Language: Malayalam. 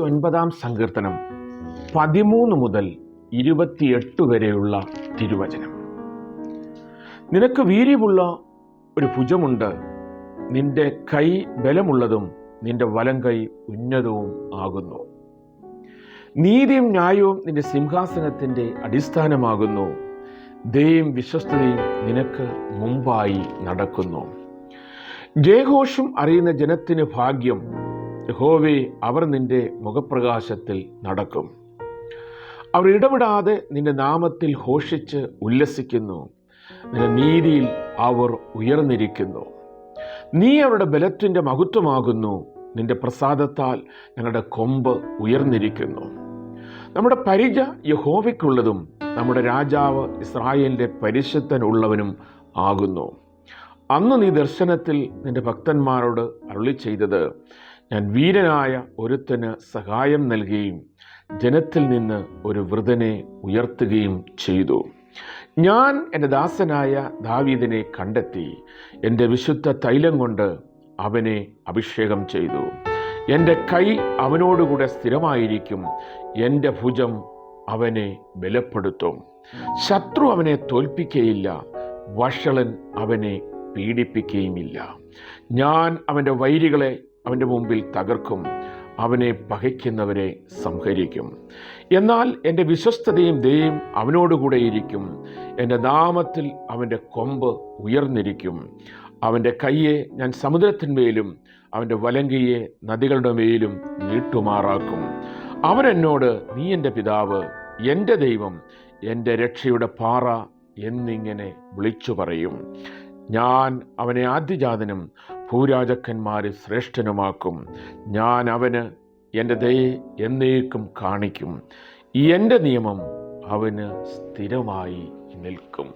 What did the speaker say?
ഒൻപതാം സങ്കീർത്തനം പതിമൂന്ന് മുതൽ ഇരുപത്തിയെട്ട് വരെയുള്ള തിരുവചനം. നിനക്ക് വീര്യമുള്ള ഒരു ഭുജമുണ്ട്. നിന്റെ കൈ ബലമുള്ളതും നിന്റെ വലം കൈ ഉന്നതവും ആകുന്നു. നീതിയും ന്യായവും നിന്റെ സിംഹാസനത്തിന്റെ അടിസ്ഥാനമാകുന്നു. ദയും വിശ്വസ്തതയും നിനക്ക് മുമ്പായി നടക്കുന്നു. ജയഘോഷം അറിയുന്ന ജനത്തിന് ഭാഗ്യം. യഹോവേ അവർ നിന്റെ മുഖപ്രകാശത്തിൽ നടക്കും. അവർ ഇടപെടാതെ നിന്റെ നാമത്തിൽ ഘോഷിച്ച് ഉല്ലസിക്കുന്നു. നിന്റെ നീതിയിൽ അവർ ഉയർന്നിരിക്കുന്നു. നീ അവരുടെ ബലത്തിന്റെ മഹത്വമാകുന്നു. നിന്റെ പ്രസാദത്താൽ ഞങ്ങളുടെ കൊമ്പ് ഉയർന്നിരിക്കുന്നു. നമ്മുടെ പരിച യഹോവയ്ക്കുള്ളതും നമ്മുടെ രാജാവ് ഇസ്രായേലിന്റെ പരിശുദ്ധനുള്ളവനും ആകുന്നു. അന്ന് നീ ദർശനത്തിൽ നിന്റെ ഭക്തന്മാരോട് അരുളി ചെയ്തത് ഞാൻ വീരനായ ഒരുത്തന് സഹായം നൽകുകയും ജനത്തിൽ നിന്ന് ഒരു വൃതനെ ഉയർത്തുകയും ചെയ്തു. ഞാൻ എന്റെ ദാസനായ ദാവീദിനെ കണ്ടെത്തി എന്റെ വിശുദ്ധ തൈലം കൊണ്ട് അവനെ അഭിഷേകം ചെയ്തു. എന്റെ കൈ അവനോടുകൂടെ സ്ഥിരമായിരിക്കും എന്റെ ഭുജം അവനെ ബലപ്പെടുത്തും. ശത്രു അവനെ തോൽപ്പിക്കയില്ല വഷളൻ അവനെ പീഡിപ്പിക്കുകയുമില്ല. ഞാൻ അവന്റെ വൈരികളെ അവന്റെ മുമ്പിൽ തകർക്കും അവനെ പകയ്ക്കുന്നവരെ സംഹരിക്കും. എന്നാൽ എന്റെ വിശ്വസ്തതയും ദയും അവനോടുകൂടെ ഇരിക്കും. എന്റെ നാമത്തിൽ അവന്റെ കൊമ്പ് ഉയർന്നിരിക്കും. അവന്റെ കയ്യെ ഞാൻ സമുദ്രത്തിന്മേലും അവന്റെ വലങ്കയെ നദികളുടെ മേലും നീട്ടുമാറാക്കും. അവൻ എന്നോട് നീ എന്റെ പിതാവ് എന്റെ ദൈവം എന്റെ രക്ഷയുടെ പാറ എന്നിങ്ങനെ വിളിച്ചു പറയും ഞാൻ അവനെ ആദ്യജാതനും ഭൂരാജക്കന്മാരിൽ ശ്രേഷ്ഠനുമാക്കും. ഞാൻ അവന് എന്റെ ദയെ എന്നേക്കും കാണിക്കും. എന്റെ നിയമം അവന് സ്ഥിരമായി നിൽക്കും.